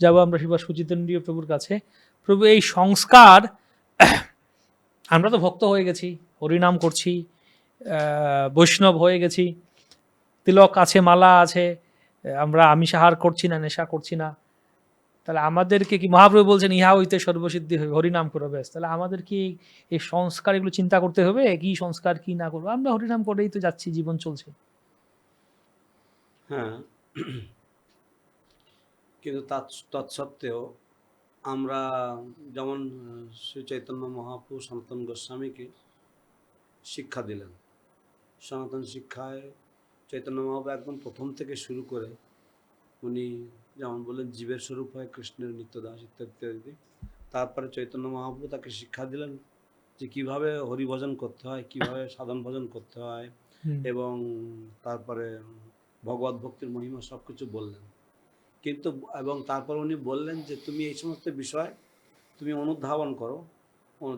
যাব আমরা শিবা সুচিতন্দ্রীয় প্রভুর কাছে। প্রভু, এই সংস্কার, আমরা তো ভক্ত হয়ে গেছি, হরিনাম করছি বৈষ্ণব হয়ে গেছি, তিলক আছে, মালা আছে, আমরা আমিষাহার করছি না, নেশা করছি না। তাহলে আমাদেরকে কি, মহাপ্রভু বলছেন, ইহা হইতে সর্বসিদ্ধি হবে হরিনাম করো ব্যাস। তাহলে আমাদের কি এই সংস্কার, এগুলো চিন্তা করতে হবে? কি সংস্কার, কি না করব? আমরা হরিনাম করেই তো যাচ্ছি, জীবন চলছে। হ্যাঁ। কিন্তু তৎ- তৎসত্ত্বেও আমরা যেমন শ্রী চৈতন্য মহাপ্রভু সনাতন গোস্বামীকে শিক্ষা দিলেন। সনাতন শিক্ষায় চৈতন্য মহাপ্রভু একদম প্রথম থেকে শুরু করে উনি যেমন বললেন জীবের স্বরূপ হয় কৃষ্ণের নিত্যদাস ইত্যাদি ইত্যাদি। তারপরে চৈতন্য মহাপ্রভু তাকে শিক্ষা দিলেন যে কীভাবে হরিভজন করতে হয় কীভাবে সাধন ভজন করতে হয় এবং তারপরে ভগবত ভক্তির মহিমা সব কিছু বললেন। কিন্তু এবং তারপর উনি বললেন যে তুমি এই সমস্ত বিষয় তুমি অনুধাবন করো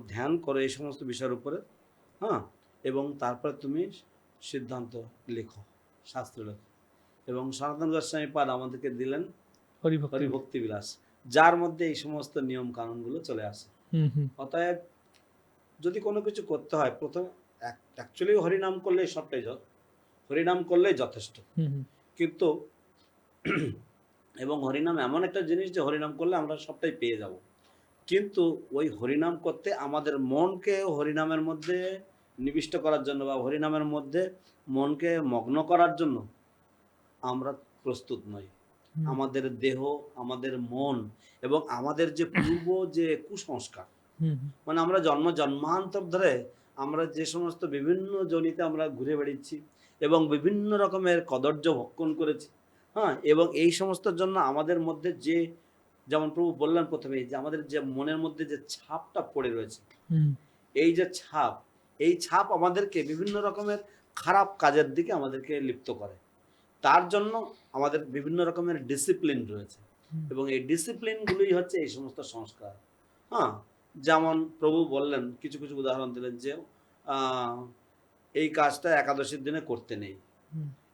ধ্যান করো এই সমস্ত বিষয়ের উপরে হ্যাঁ এবং তারপরে তুমি সিদ্ধান্ত লেখো শাস্ত্র লেখো। এবং সনাতন গোস্বামী পাদ আমাদেরকে দিলেন হরিভক্তি। বিলাস যার মধ্যে এই সমস্ত নিয়ম কানুনগুলো চলে আসে। হুম হুম। অতএব যদি কোনো কিছু করতে হয় প্রথমে অ্যাকচুয়ালি হরিনাম করলেই সবটাই হরিনাম করলেই যথেষ্ট। কিন্তু এবং হরিনাম এমন একটা জিনিস যে হরিনাম করলে আমরা সবটাই পেয়ে যাব। কিন্তু ওই হরিনাম করতে আমাদের মনকে হরিনামের মধ্যে নিবিষ্ট করার জন্য বা হরিনামের মধ্যে মনকে মগ্ন করার জন্য আমরা প্রস্তুত নই। আমাদের দেহ আমাদের মন এবং আমাদের যে পূর্ব যে কুসংস্কার মানে আমরা জন্ম জন্মান্তর ধরে আমরা যে সমস্ত বিভিন্ন জনিতে আমরা ঘুরে বেড়িয়েছি এবং বিভিন্ন রকমের কদর্য ভক্ষণ করেছি হ্যাঁ এবং এই সমস্তর জন্য আমাদের মধ্যে যে যেমন প্রভু বললেন প্রথমে যে আমাদের যে মনের মধ্যে যে ছাপটা পড়ে রয়েছে এই যে ছাপ এই ছাপ আমাদেরকে বিভিন্ন রকমের খারাপ কাজের দিকে আমাদেরকে লিপ্ত করে। তার জন্য আমাদের বিভিন্ন রকমের ডিসিপ্লিন রয়েছে। এবং এই ডিসিপ্লিনগুলোই হচ্ছে এই সমস্ত সংস্কার। হ্যাঁ যেমন প্রভু বললেন কিছু কিছু উদাহরণ দিলেন যে আহ, এই কাজটা একাদশীর দিনে করতে নেই।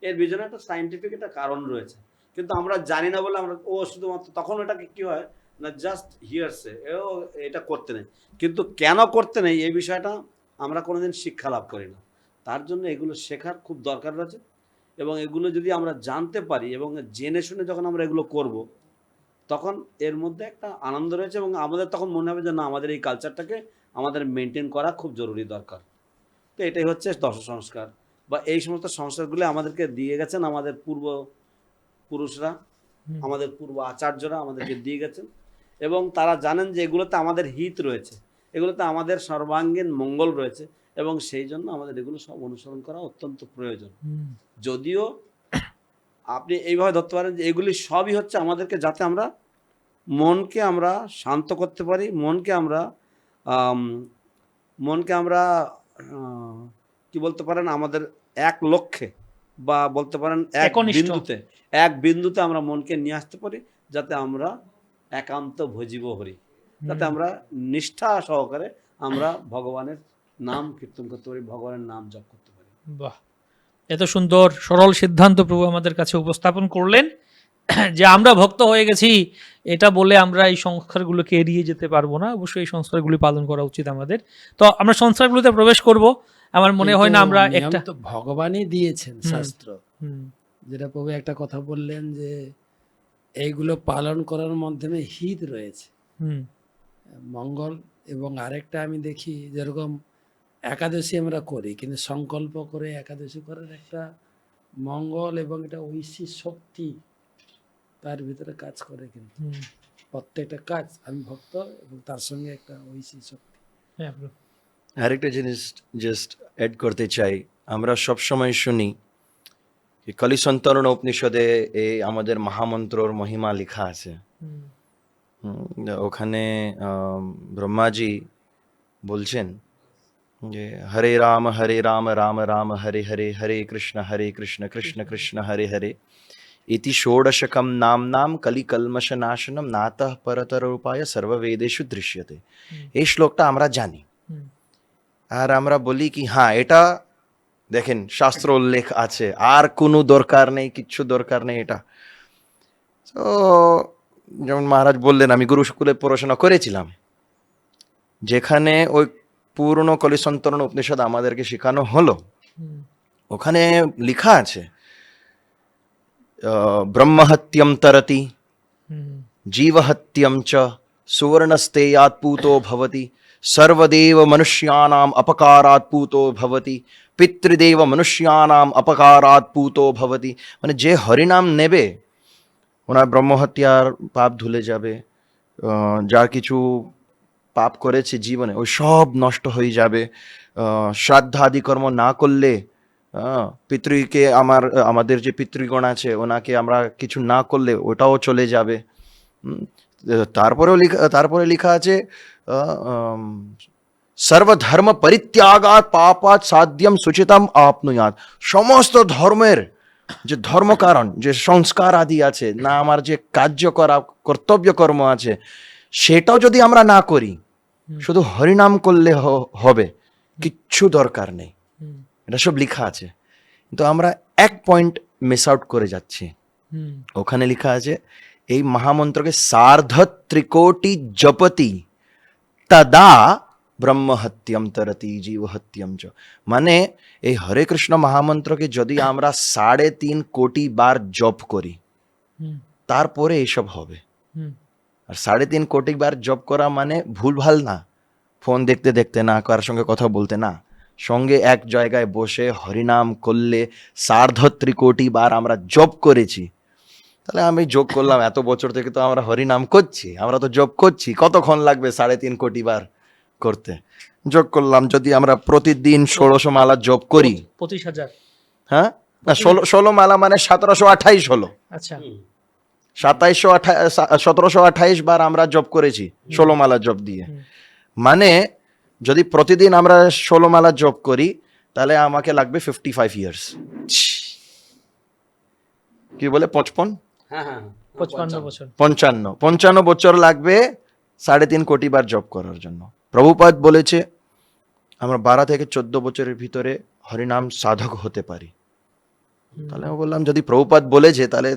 এর পিছনে একটা সাইন্টিফিক একটা কারণ রয়েছে। কিন্তু আমরা জানি না বলে আমরা, ও শুধুমাত্র তখন ওটাকে কি হয়? না জাস্ট হিয়ারসে ও এটা করতে নেই। কিন্তু কেন করতে নেই? এই বিষয়টা আমরা কোনোদিন শিক্ষা লাভ করি না। তার জন্য এগুলো শেখার খুব দরকার রয়েছে। এবং এগুলো যদি আমরা জানতে পারি এবং জেনে শুনে যখন আমরা এগুলো করব, তখন এর মধ্যে একটা আনন্দ রয়েছে এবং আমাদের তখন মনে হবে যে, না, আমাদের এই কালচারটাকে আমাদের মেনটেন করা খুব জরুরি দরকার। তো এটাই হচ্ছে দশ সংস্কার। বা এই সমস্ত সংস্কারগুলো আমাদেরকে দিয়ে গেছেন আমাদের পূর্ব পুরুষরা আমাদের পূর্ব আচার্যরা আমাদেরকে দিয়ে গেছেন। এবং তারা জানেন যে এগুলোতে আমাদের হিত রয়েছে এগুলোতে আমাদের সর্বাঙ্গীন মঙ্গল রয়েছে এবং সেই জন্য আমাদের এগুলো সব অনুসরণ করা অত্যন্ত প্রয়োজন। যদিও আপনি এইভাবে ধরতে পারেন যে এগুলি সবই হচ্ছে আমাদেরকে যাতে আমরা মনকে আমরা শান্ত করতে পারি মনকে আমরা মনকে আমরা কি বলতে পারেন আমাদের এক লক্ষ্যে বা বলতে পারেন এক বিন্দুতে এক বিন্দুতে আমরা মনকে নিয়ে আসতে পারি যাতে আমরা একান্ত ভজিব হরি। যাতে আমরা নিষ্ঠা সহকারে আমরা ভগবানের নাম কীর্তন করতে পারি ভগবানের নাম জপ করতে পারি। বাহ! এত সুন্দর সরল সিদ্ধান্ত প্রভু আমাদের কাছে উপস্থাপন করলেন। যে আমরা ভক্ত হয়ে গেছি এটা বলে আমরা এই সংস্কারগুলোকে এড়িয়ে যেতে পারব না। অবশ্যই এই সংস্কারগুলি পালন করা উচিত আমাদের। তো আমরা সংস্কারগুলোতে প্রবেশ করব। আমার মনে হয় না আমরা একটা তো ভগবানই দিয়েছেন শাস্ত্র। যেটা প্রভু একটা কথা বললেন যে এইগুলো পালন করার মাধ্যমে হিত রয়েছে। মঙ্গল এবং আরেকটা আমি দেখি যেরকম একাদশী আমরা করি কিন্তু সংকল্প করে একাদশী করার একটা মঙ্গল এবং এটা ঐশী শক্তি তার ভিতরে কাজ করে কিন্তু। প্রত্যেকটা কাজ আমি ভক্ত এবং তার সঙ্গে একটা ঐশী শক্তি। হ্যাঁ। আরেকটা জিনিস জাস্ট অ্যাড করতে চাই আমরা সব সময় শুনি যে কলি সন্তরণ উপনিষদে এই আমাদের মহামন্ত্রর মহিমা লেখা আছে হুম, হুম, ওখানে আম, ব্রহ্মাজি বলছেন যে হরে রাম হরে রাম রাম রাম হরে হরে হরে কৃষ্ণ হরে কৃষ্ণ কৃষ্ণ কৃষ্ণ হরে হরে ইতি ষোড়শকম নাম নাম কলিকলমশ নাশনম নাতঃ পরতর উপায় সর্ববেদেশু দৃশ্যতে হুম, এই শ্লোকটা আমরা জানি হুম, আর আমরা বলি কি হ্যাঁ এটা দেখেন শাস্ত্র উল্লেখ আছে। আর কোনো দরকার নেই কিচ্ছু দরকার নেই এটা। তো যেমন মহারাজ বললেন আমি গুরুস্কুলে পড়াশোনা করেছিলাম। যেখানে ওই পুরনো কলিসন্তরণ উপনিষদ আমাদেরকে শেখানো হলো। ওখানে লেখা আছে ব্রহ্মহত্যম তরতি জীবহত্যম চ সুবর্ণস্তেয়াৎ পূতো ভবতি। সর্বদেব মনুষ্যাণাম অপকারাত পূতো ভবতি পিতৃদেব মনুষ্যানাম অপকারাত পূতো ভবতি মানে যে হরিনাম নেবে, ওনার ব্রহ্মহত্যার পাপ ধুলে যাবে যা কিছু পাপ করেছে জীবনে, ওই সব নষ্ট হয়ে যাবে। শ্রাদ্ধাদি কর্ম না করলে পিতৃকে আমার, আমাদের যে পিতৃগণ আছে, ওনাকে আমরা কিছু না করলে ওটাও চলে যাবে। তারপরেও লিখা তারপরে লেখা আছে সর্বধর্ম পরিত্যাগাত পাপাত সাধ্যম সুচিতম আপনুয়াত। সমস্ত ধর্মের যে ধর্ম কারণ যে সংস্কার আদি আছে না আমার যে কার্য করা কর্তব্য কর্ম আছে সেটাও যদি আমরা না করি শুধু হরিনাম করলে হবে কিচ্ছু দরকার নেই। এটা সব লেখা আছে। কিন্তু আমরা এক পয়েন্ট মিস আউট করে যাচ্ছি। ওখানে লেখা আছে এই মহামন্ত্রকে সার্ধ ত্রিকোটি জপতি তদা ব্রহ্মহত্যম তরতি জীবহত্যম চ। মানে এই হরে কৃষ্ণ মহামন্ত্রকে যদি আমরা সাড়ে তিন কোটি বার জপ করি তারপরে এইসব হবে। আর সাড়ে তিন কোটি বার জপ করা মানে ভুলভাল না। ফোন দেখতে দেখতে না কার সঙ্গে কথা বলতে না। সঙ্গে এক জায়গায় বসে হরিনাম করলে সার্ধ ত্রিকোটি বার আমরা জপ করেছি। তাহলে আমি যোগ করলাম এত বছর থেকে তো আমরা হরিনাম করছি আমরা তো জপ করছি কতক্ষণ লাগবে সাড়ে তিন কোটি বার করতে? যোগ করলাম যদি আমরা প্রতিদিন ষোলোশো মালা জপ করি। পঁচিশ হাজার। হ্যাঁ? না ষোলো ষোলো মালা মানে সতেরোশো আঠাইশ হলো। আচ্ছা। সাতাইশশো আঠাশ সতেরোশো আঠাইশ বার আমরা জব করেছি ষোলো মালা জব দিয়ে। মানে যদি প্রতিদিন আমরা ষোলো মালা জব করি তাহলে আমাকে লাগবে ফিফটি ফাইভ ইয়ার্স কি বলে? পঁচপন? হ্যাঁ হ্যাঁ হ্যাঁ। পঞ্চান্ন। পঞ্চান্ন। বছর লাগবে সাড়ে তিন কোটি বার জব করার জন্য। প্রভুপাদ বলেছে আমরা বারো থেকে চোদ্দ বছরের ভিতরে হরিনাম সাধক হতে পারি। তাহলে আমি বললাম যদি প্রভুপাত বলেছে তাহলে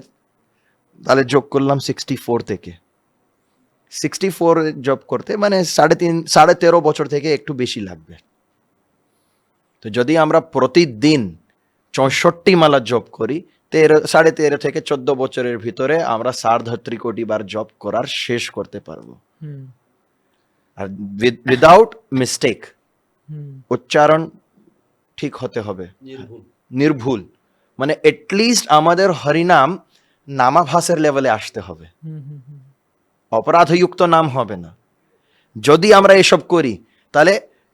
তাহলে যোগ করলাম সিক্সটি ফোর থেকে। সিক্সটি ফোর জব করতে মানে সাড়ে তিন সাড়ে তেরো বছর থেকে একটু বেশি লাগবে। তো যদি আমরা প্রতিদিন চৌষট্টি মালা জব করি তেরো সাড়ে তেরো থেকে চোদ্দ বছরের ভিতরে আমরা সার্ধ ত্রিকোটি বার জব করার শেষ করতে পারব। আর উইদাউট মিস্টেক উচ্চারণ ঠিক হতে হবে। নির্ভুল। নির্ভুল। মানে এটলিস্ট আমাদের হরিনাম নামাভাসের লেভেলে আসতে হবে। হুম, হুম, হুম। অপরাধযুক্ত নাম হবে না। যদি আমরা এসব করি তাহলে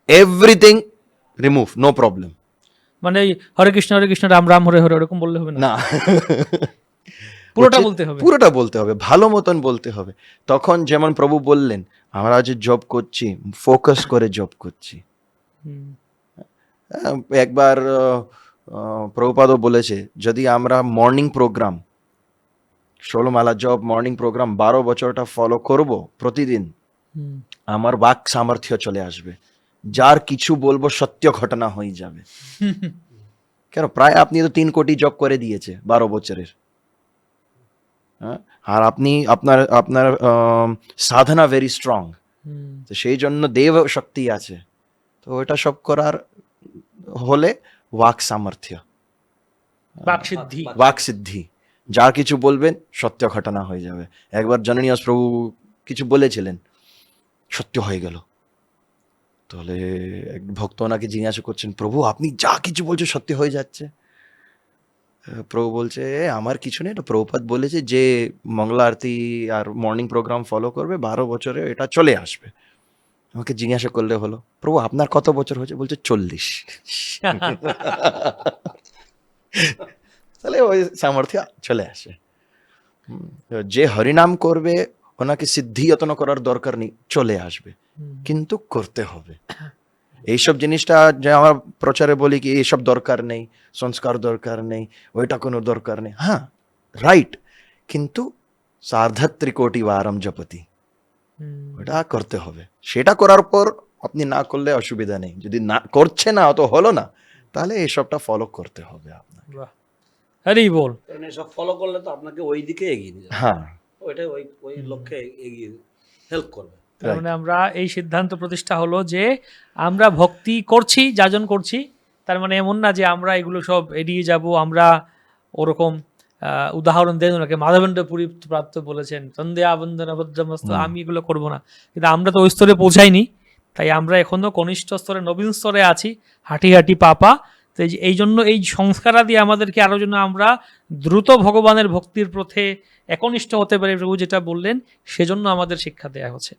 এভরিথিং রিমুভ নো প্রবলেম মানে হরে কৃষ্ণ হরে কৃষ্ণ রাম রাম হরে হরে ওরকম বললে হবে না। পুরোটা বলতে হবে? পুরোটা বলতে হবে ভালো মতন বলতে হবে। তখন যেমন প্রভু বললেন আমরা যে জব করছি ফোকাস করে জব করছি। একবার প্রভুপাদও বলেছে যদি আমরা মর্নিং প্রোগ্রাম ষোলোমালা জব মর্নিং প্রোগ্রাম বারো বছরটা ফলো করব প্রতিদিন আমার বাক সামর্থ্য চলে আসবে। যার কিছু বলব সত্য ঘটনা হয়ে যাবে। কেন? প্রায় আপনি তো তিন কোটি জব করে দিয়েছে বারো বছরের। হ্যাঁ? আর আপনি আপনার আপনার সাধনা ভেরি স্ট্রং তো সেই জন্য দেব শক্তি আছে। তো ওটা সব করার হলে ওয়াক সামর্থ্য। বাকসিদ্ধি বাক সিদ্ধি। যা কিছু বলবেন সত্য ঘটনা হয়ে যাবে। একবার জননীয় প্রভু কিছু বলেছিলেন সত্য হয়ে গেল। তাহলে এক ভক্ত ওনাকে জিজ্ঞাসা করছেন, প্রভু, আপনি যা কিছু বলছে সত্যি হয়ে যাচ্ছে। প্রভু বলছে আমার কিছু নেই। এটা প্রভুপাত বলেছে, যে মঙ্গলা আরতি আর মর্নিং প্রোগ্রাম ফলো করবে, বারো বছরে এটা চলে আসবে। আমাকে জিজ্ঞাসা করলে হলো, প্রভু, আপনার কত বছর হয়েছে? বলছে, চল্লিশ। তাহলে ওই সামর্থ্য চলে আসে। যে হরিনাম করবে ওনাকে সিদ্ধি যত্ন করার দরকার নেই চলে আসবে। কিন্তু করতে হবে। এইসব জিনিসটা যে আমরা প্রচারে বলি কি এইসব দরকার নেই সংস্কার দরকার নেই ওইটা কোনো দরকার নেই। হ্যাঁ রাইট। কিন্তু সার্ধ ত্রিকোটি বারম জপতি ওটা করতে হবে। সেটা করার পর আপনি না করলে অসুবিধা নেই। যদি না করছে না অত হলো না তাহলে এইসবটা ফলো করতে হবে আপনার বাহ। হরি বল এসব ফলো করলে তো আপনাকে ওই দিকে এগিয়ে হ্যাঁ। ওইটা ওই ওই লক্ষ্যে এগিয়ে হেল্প করবে। তার মানে আমরা এই সিদ্ধান্ত প্রতিষ্ঠা হলো যে আমরা ভক্তি করছি যাজন করছি তার মানে এমন না যে আমরা এগুলো সব এড়িয়ে যাব আমরা ওরকম আহ, উদাহরণ দেন ওনাকে মাধবেন্দ্র পুরী প্রাপ্ত বলেছেন আবন্দন আবদ্ধমস্ত আমি এগুলো করব না। কিন্তু আমরা তো ওই স্তরে পৌঁছাইনি তাই আমরা এখনও কনিষ্ঠ স্তরে নবীন স্তরে আছি হাঁটি হাঁটি পাপা তো এই জন্য এই সংস্কারাদি আমাদেরকে আরও যেন আমরা দ্রুত ভগবানের ভক্তির পথে একনিষ্ঠ হতে পারি, প্রভু যেটা বললেন, সেজন্য আমাদের শিক্ষা দেয়া হচ্ছে।